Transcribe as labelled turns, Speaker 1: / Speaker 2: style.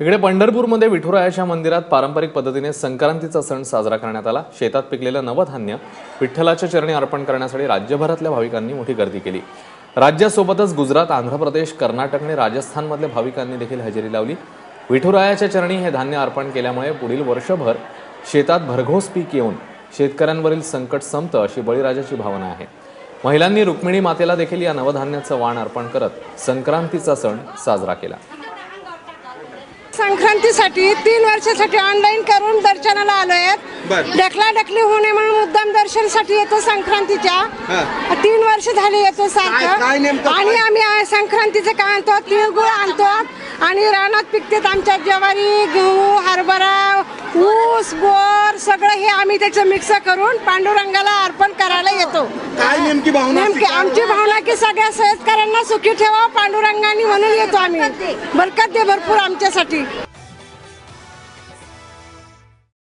Speaker 1: इकडे पंढरपूरमध्ये विठुरायाच्या मंदिरात पारंपरिक पद्धतीने संक्रांतीचा सण साजरा करण्यात आला. शेतात पिकलेलं नवधान्य विठ्ठलाच्या चरणी अर्पण करण्यासाठी राज्यभरातल्या भाविकांनी मोठी गर्दी केली. राज्यासोबतच गुजरात आंध्र प्रदेश कर्नाटक आणि राजस्थानमधल्या भाविकांनी देखील हजेरी लावली. विठुरायाच्या चरणी हे धान्य अर्पण केल्यामुळे पुढील वर्षभर शेतात भरघोस पीक येऊन शेतकऱ्यांवरील संकट संपतं अशी बळीराजाची भावना आहे. महिलांनी रुक्मिणी मातेला देखील या नवधान्याचं वाण अर्पण करत संक्रांतीचा सण साजरा केला.
Speaker 2: संक्रांतीसाठी तीन वर्षासाठी ऑनलाईन करून दर्शनाला आलोय.
Speaker 3: बर.
Speaker 2: ढकला ढकली होणे म्हणून मुद्दाम दर्शनासाठी येतो संक्रांतीच्या. तीन वर्ष झाली येतो सारखं. आणि? आम्ही संक्रांतीचं काय आणतो? तिळगुळ आणतो. आणि रानात पिकतेत आमच्या ज्वारी गहू हरभरा ऊस बोर सगळं हे आम्ही त्याचं मिक्स करून पांडुरंगाला अर्पण करायला येतो.
Speaker 3: नेमकी भावना
Speaker 2: नेमकी आमची भावना की सगळ्या शेतकऱ्यांना सुखी ठेवा पांडुरंगानी म्हणून येतो आम्ही. बरकत दे भरपूर आमच्यासाठी.